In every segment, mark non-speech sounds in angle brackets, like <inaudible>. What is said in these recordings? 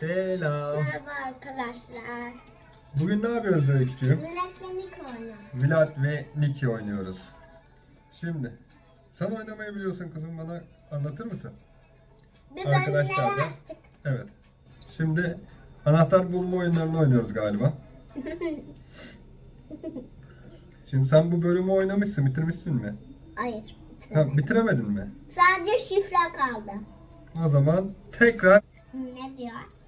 Selam. Merhaba arkadaşlar. Bugün ne yapıyoruz Öykücüğüm? Müreklenik oynuyoruz. Vlad ve Niki oynuyoruz. Şimdi sen oynamayı biliyorsun kızım bana anlatır mısın? Bir Arkadaşlar da- açtık. Evet. Şimdi anahtar bulma oyunlarını oynuyoruz galiba. <laughs> Şimdi sen bu bölümü oynamışsın, bitirmişsin mi? Hayır. Ha, bitiremedin mi? Sadece şifre kaldı. O zaman tekrar Ne diyor?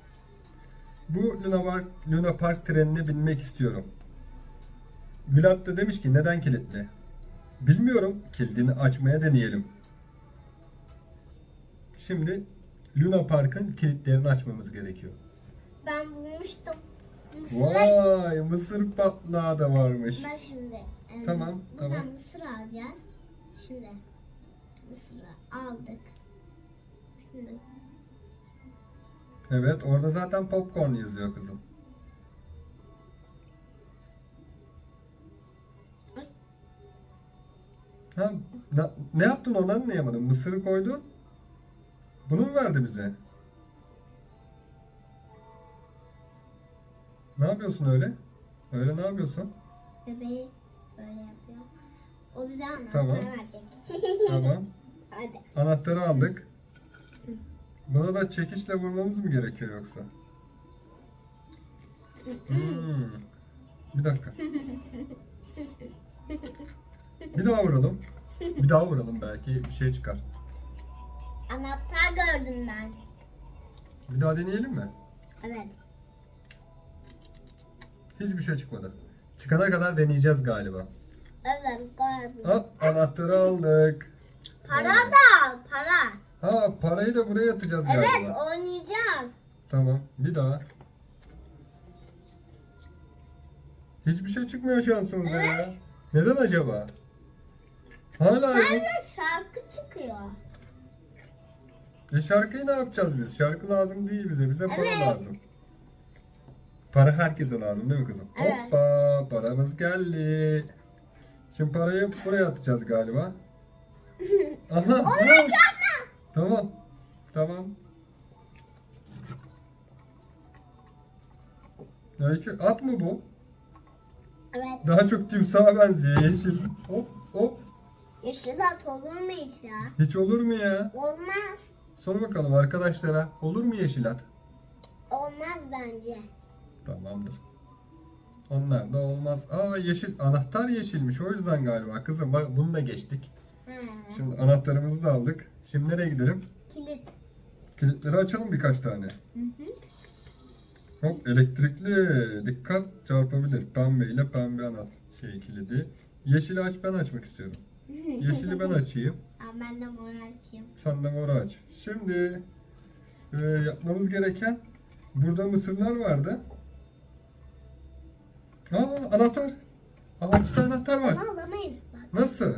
Bu Luna Park, Luna Park trenine binmek istiyorum. Vlad da demiş ki neden kilitli? Bilmiyorum. Kilidini açmaya deneyelim. Şimdi Luna Park'ın kilitlerini açmamız gerekiyor. Ben bulmuştum. Mısır. Vay mısır patlağı da varmış. Ben şimdi e, Tamam, buradan tamam. mısır alacağız. Şimdi mısırı aldık. Şimdi Evet orada zaten popcorn yazıyor kızım. Ha, ne, ne yaptın onu anlayamadım. Mısırı koydun. Bunu mu verdi bize? Ne yapıyorsun öyle? Öyle ne yapıyorsun? bebeği böyle yapıyor. O bize anahtarı Tamam. verecek. Tamam. <laughs> Hadi. Anahtarı aldık. Buna da çekişle vurmamız mı gerekiyor yoksa? Hmm. Bir dakika. Bir daha vuralım. Bir daha vuralım belki bir şey çıkar. Anahtar gördüm ben. Bir daha deneyelim mi? Evet. Hiçbir şey çıkmadı. Çıkana kadar deneyeceğiz galiba. Evet gördüm. Ha, anahtarı aldık. Para da para. Ha, parayı da buraya atacağız galiba. Evet oynayacağız. Tamam, bir daha. Hiçbir şey çıkmıyor şansımıza ya. Neden acaba? Hala yok. Sadece şarkı çıkıyor. E şarkıyı ne yapacağız biz? Şarkı lazım değil bize. Bize para Evet. lazım. Para herkese lazım değil mi kızım? Evet. Hoppa paramız geldi. Şimdi parayı buraya atacağız galiba. <laughs> Aha. aha. Tamam. Tamam. Öykü at mı bu? Evet. Daha çok timsaha benziyor yeşil. Hop hop. Yeşil at olur mu hiç ya? Hiç olur mu ya? Olmaz. Sor bakalım arkadaşlara. Olur mu yeşil at? Olmaz bence. Tamamdır. Onlar da olmaz. Aa yeşil. Anahtar yeşilmiş. O yüzden galiba. Kızım bak bunu da geçtik. He. Şimdi anahtarımızı da aldık. Şimdi nereye gidelim? Kilit. Kilitleri açalım birkaç tane. Hı hı. Hop elektrikli. Dikkat çarpabilir. Pembe ile pembe anahtar şey kilidi. Yeşili aç ben açmak istiyorum. Yeşili ben açayım. Tamam ben de mor açayım. Sen de moru aç. Şimdi e, yapmamız gereken burada mısırlar vardı. Aa anahtar. Ağaçta anahtar var. Ama alamayız bak. Nasıl?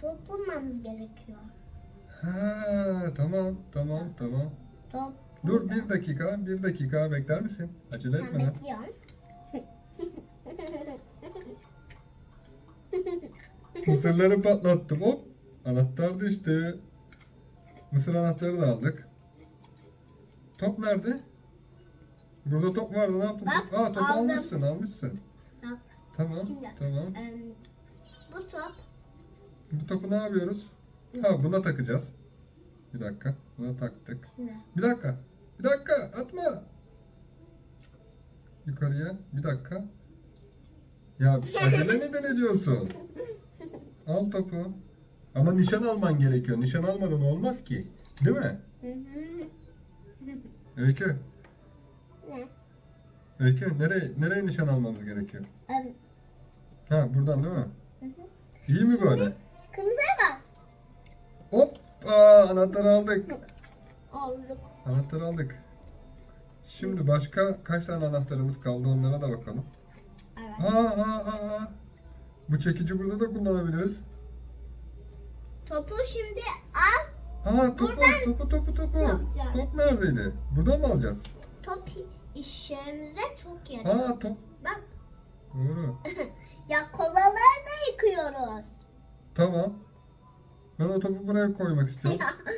Top bulmamız gerekiyor. Ha tamam tamam tamam. Top. Dur bir dakika bir dakika bekler misin? Acele Ben etme. bekliyorum. <laughs> Mısırları patlattım hop. Anahtar düştü. Mısır anahtarı da aldık. Top nerede? Burada top vardı ne yaptın? Bak, Top- Aa topu aldım. almışsın almışsın. Bak Tamam Şimdi. tamam. em, bu top Bu topu ne yapıyoruz? Ha buna takacağız. Bir dakika. Buna taktık. Bir dakika. Bir dakika atma. Yukarıya. Bir dakika. Ya acele neden ediyorsun? Al topu. Ama nişan alman gerekiyor. Nişan almadan olmaz ki. Değil mi? Öykü. Ne? Öykü nereye nereye nişan almamız gerekiyor? Ha buradan değil mi? İyi mi böyle? Kırmızıya bas. Hop! Aa, anahtarı aldık. Olduk. Anahtarı aldık. Şimdi başka kaç tane anahtarımız kaldı onlara da bakalım. Evet. Aa, aa, aa. Bu çekici burada da kullanabiliriz. Topu şimdi al. Aa topu, Buradan topu, topu, topu. yapacağız. Top neredeydi? Buradan mı alacağız? Top işlerimize çok yarıyor. Aa top. Bak Doğru. <laughs> ya kolaları da yıkıyoruz. Tamam. Ben o topu buraya koymak istiyorum. Ya.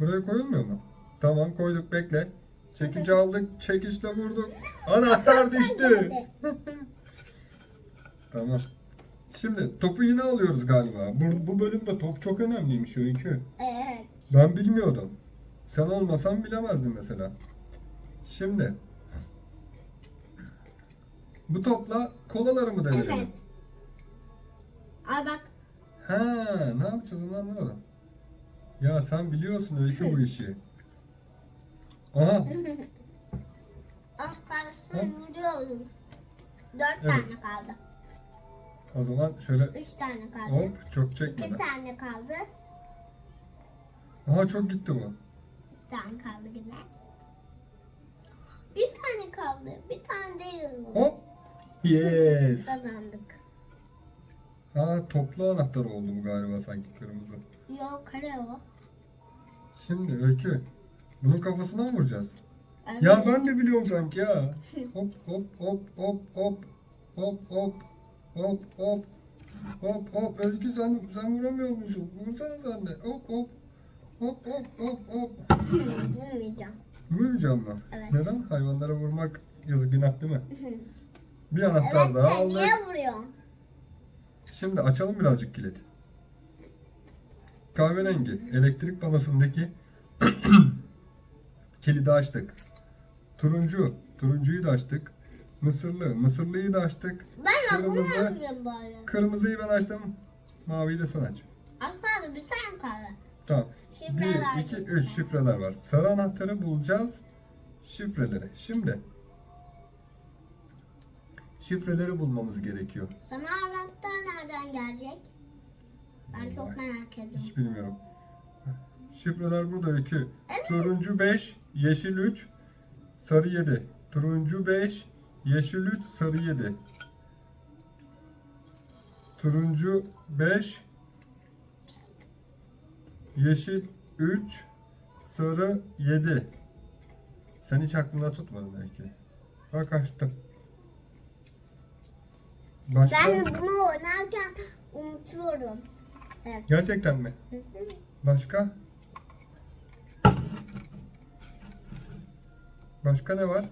Buraya koyulmuyor mu? Tamam koyduk bekle. Çekici aldık. Çekişle vurduk. Anahtar <laughs> düştü. <laughs> tamam. Şimdi topu yine alıyoruz galiba. Bu, bu bölümde top çok önemliymiş Öykü. Evet. Ben bilmiyordum. Sen olmasan bilemezdin mesela. Şimdi. Bu topla kolaları mı devirelim? Evet. Ay bak. Ha, ne yapacağız onu anlamadım. Ya sen biliyorsun Öykü bu işi. Aha, Az kalsın vuruyorum. Dört Evet. tane kaldı. o zaman şöyle Üç tane kaldı. hop çok İki çekmeden. tane kaldı. Aha çok gitti bu. Bir tane kaldı yine. Bir tane kaldı. Bir tane değil. Hop. Yes. Kazandık. Ha toplu anahtar oldu bu galiba sanki kırmızı. Yok kare o. Şimdi Öykü. Bunun kafasına mı vuracağız? Evet. Ya ben de biliyorum sanki ya. Hop hop hop hop hop hop hop hop hop hop hop Özgü sen sen vuramıyor musun? Vursana sen de. Hop hop hop hop hop hop. Vurmayacağım. Vurmayacağım mı? Evet. Neden? Hayvanlara vurmak yazık günah değil mi? Bir anahtar Evet daha aldık. niye vuruyorsun? Şimdi açalım birazcık kilit. Kahverengi elektrik panosundaki <clears throat> kilidi açtık. Turuncu, turuncuyu da açtık. Mısırlı, mısırlıyı da açtık. Ben de bunu Kırmızı, yapıyorum böyle. kırmızıyı ben açtım. Maviyi de sen aç. Kaldı bir tane kaldı. Tamam. Şifreler 1, 2, bulacağız. 3 şifreler var. Sarı anahtarı bulacağız. Şifreleri. Şimdi şifreleri bulmamız gerekiyor. Sana anahtar nereden gelecek? Ben çok merak ediyorum. Hiç bilmiyorum. Şifreler burada öykü. Turuncu 5, yeşil 3, sarı 7. Turuncu 5, yeşil 3, sarı 7. Turuncu 5, yeşil 3, sarı 7. Sen hiç aklında tutmadın öykü. Bak açtım. Başka? Ben bunu oynarken unutuyorum. Evet. Gerçekten mi? Başka? Başka ne var?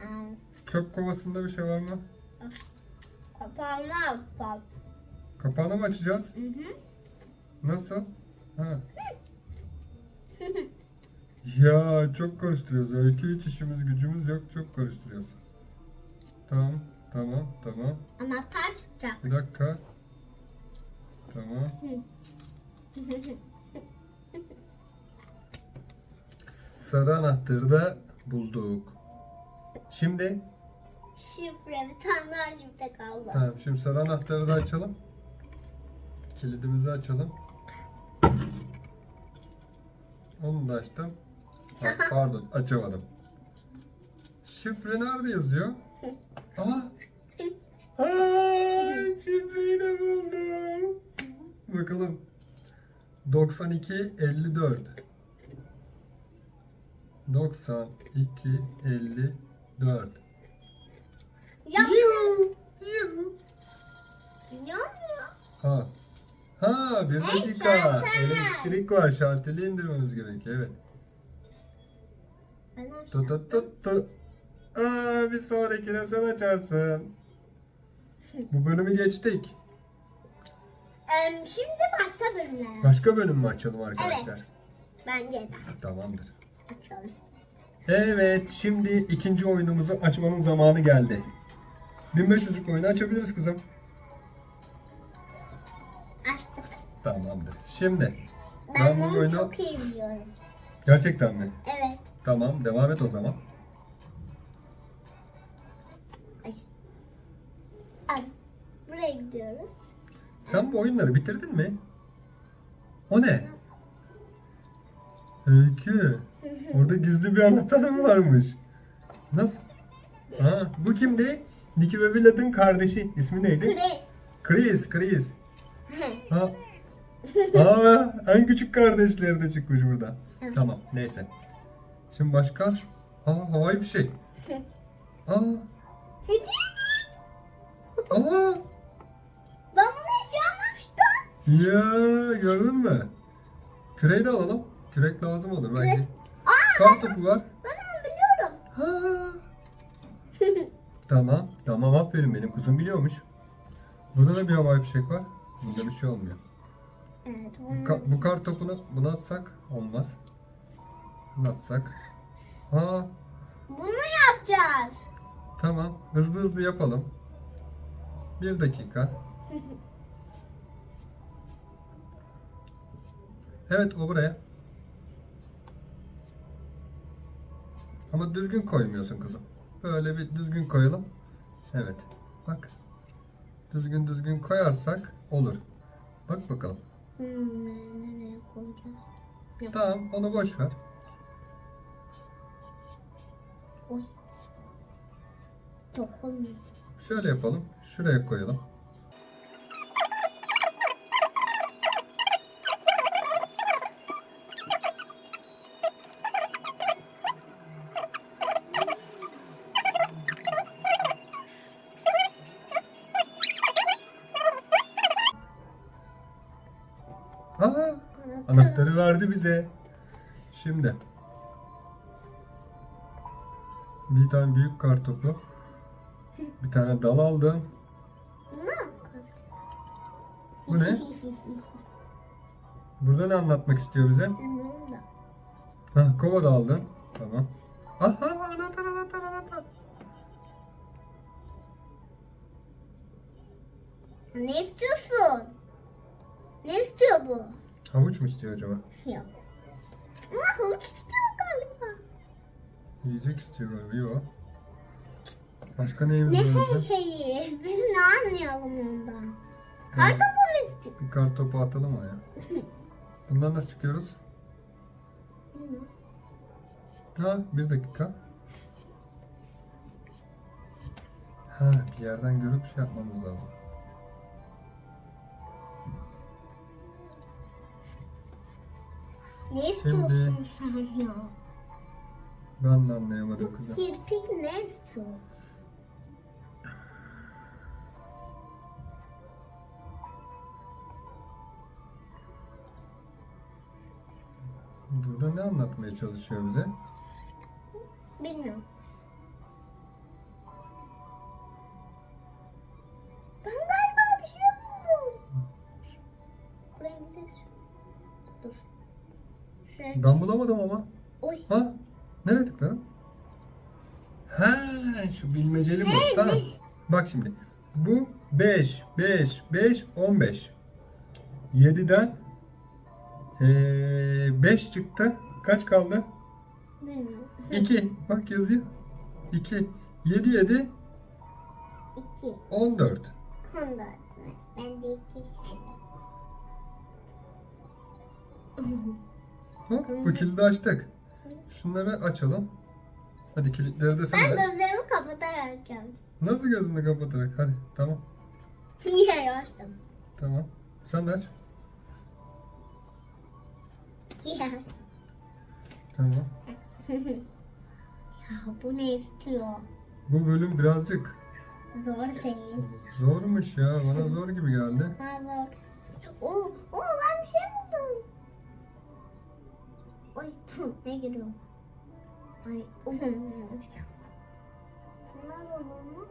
Aa, Çöp kovasında bir şey var mı? Kapağını al. Kapağını mı açacağız? Hı hı. Nasıl? Ha. <laughs> Ya çok karıştırıyoruz. Öykü hiç işimiz gücümüz yok. Çok karıştırıyoruz. Tamam, tamam, tamam. Anahtar çıkacak. Bir dakika. Tamam. Sarı anahtarı da bulduk. Şimdi şifre bir tane daha şifre kaldı. Tamam şimdi sarı anahtarı da açalım. Kilidimizi açalım. Onu da açtım. Ha, <laughs> pardon açamadım. Şifre nerede yazıyor? Aa! Aa, şifreyi de buldum. Bakalım. 92 54. 92 54. Ya Yuhu! Yuhu! Ha. Ha bir dakika. Elektrik var. Şalteli indirmemiz gerekiyor. Evet. Ben Tı aşağı. tı tı tı. Aa, bir sonrakine sen açarsın. Bu bölümü geçtik. Em, şimdi başka bölümler. Başka bölüm mü açalım arkadaşlar? Evet. Bence de Tamamdır. açalım. Evet, şimdi ikinci oyunumuzu açmanın zamanı geldi. 1500'lük oyunu açabiliriz kızım. Açtık. Tamamdır. Şimdi Ben, ben bu bunu oyunu çok iyi biliyorum. gerçekten mi? Evet. Tamam, devam et o zaman. Sen bu oyunları bitirdin mi? O ne? Öykü. Orada gizli bir anahtarım varmış. Nasıl? Ha, bu kimdi? Nicky ve Willard'ın kardeşi. İsmi neydi? Chris. Chris, Chris. <laughs> Ha. Aa, en küçük kardeşleri de çıkmış burada. Tamam, neyse. Şimdi başka? Aa, havai bir şey. <laughs> Aa, Hediye mi? aa. Ya gördün mü? Küreği de alalım. Kürek lazım olur belki. Aa, Kar topu var. ben onu Ha. tamam. Tamam aferin benim kızım biliyormuş. Burada da bir havai fişek var. Bunda bir şey olmuyor. Evet. Bu, ka- bu kar topunu buna atsak olmaz. Bunu atsak. Ha Bunu yapacağız. tamam. Hızlı hızlı yapalım. Bir dakika. <laughs> Evet o buraya. Ama düzgün koymuyorsun kızım. Böyle bir düzgün koyalım. Evet. Bak. Düzgün düzgün koyarsak olur. Bak bakalım. Hmm, nereye koyacağız? Yok. Tamam onu boş ver. Oy. Dokunmuyor. Şöyle yapalım. Şuraya koyalım. Anahtarı verdi bize. Şimdi. Bir tane büyük kartopu. Bir tane dal aldın. Bu ne? Burada ne anlatmak istiyor bize? Ha, kova da aldın. Tamam. Aha anahtar anahtar anahtar. Ne istiyorsun? Ne istiyor bu? Havuç mu istiyor acaba? Yok. Ama havuç istiyor galiba. Yiyecek istiyor galiba. Yok. Başka neyimiz Ne var hey hey. Biz ne anlayalım ondan? Kartopu mu istiyor? Bir kartopu atalım oraya. <laughs> Bundan nasıl çıkıyoruz? Ha bir dakika. Ha bir yerden görüp şey yapmamız lazım. Ne istiyorsun sen ya? Ben de anlayamadım kızım. Kirpik ne istiyor? Burada ne anlatmaya çalışıyor bize? Bilmiyorum. Çık. Ben bulamadım ama. Oy. Ha? Nereye tıkladın? Ha, şu bilmeceli bu. Tamam. Bak şimdi. Bu 5, 5, 5, 15. 7'den 5 çıktı. Kaç kaldı? Bilmiyorum. 2. Bak yazıyor. 2. 7, 7, İki. 14. Honda. Ben de iki saydım. <laughs> Hop, bu kilidi açtık. Şunları açalım. Hadi kilitleri de sen ben aç. gözlerimi kapatarak yaptım. Nasıl gözünü kapatarak? Hadi tamam. Yine açtım. Tamam. Sen de aç. Açtım. Tamam. <laughs> Ya bu ne istiyor? Bu bölüm birazcık Zor değil. zormuş ya. Bana zor gibi geldi. Ha zor. Oo, oo ben bir şey buldum. Ay dur ne giriyor? Ay olmuyor. Bunlar olur mu?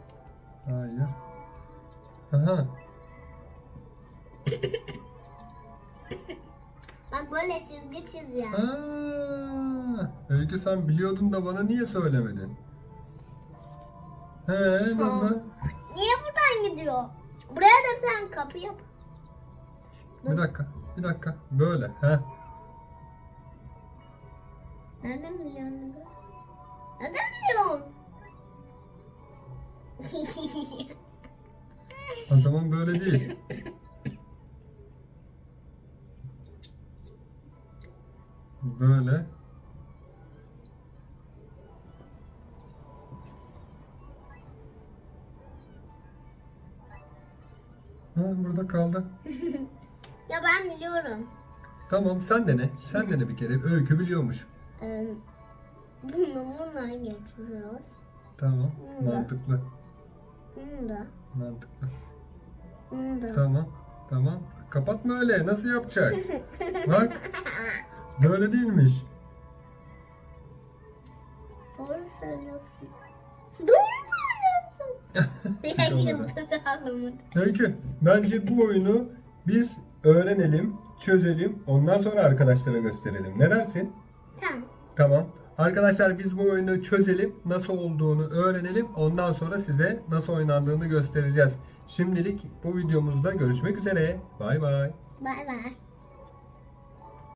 Hayır. Aha. Bak böyle çizgi çiziyor. Aa, Öykü sen biliyordun da bana niye söylemedin? He nasıl? Niye buradan gidiyor? Buraya da sen kapı yap. Bir dakika. Bir dakika. Böyle. He. Nereden biliyorsun? Nereden biliyorsun? <laughs> O zaman böyle değil. Böyle. Ha burada kaldı. <laughs> ya ben biliyorum. Tamam sen dene. Sen dene bir kere. Öykü biliyormuş. Ee, bunu bununla getiriyoruz. Tamam. Hı. Mantıklı. Bunu da. Mantıklı. Bunu da. Tamam. Tamam. Kapatma öyle. Nasıl yapacak? <laughs> Bak. Böyle değilmiş. Doğru söylüyorsun. Doğru söylüyorsun. <laughs> Çıkamadı. yıldız aldım. Öykü, bence bu oyunu biz öğrenelim, çözelim, ondan sonra arkadaşlara gösterelim. Ne dersin? Tamam. Tamam. Arkadaşlar biz bu oyunu çözelim, nasıl olduğunu öğrenelim. Ondan sonra size nasıl oynandığını göstereceğiz. Şimdilik bu videomuzda görüşmek üzere. Bay bay. Bay bay.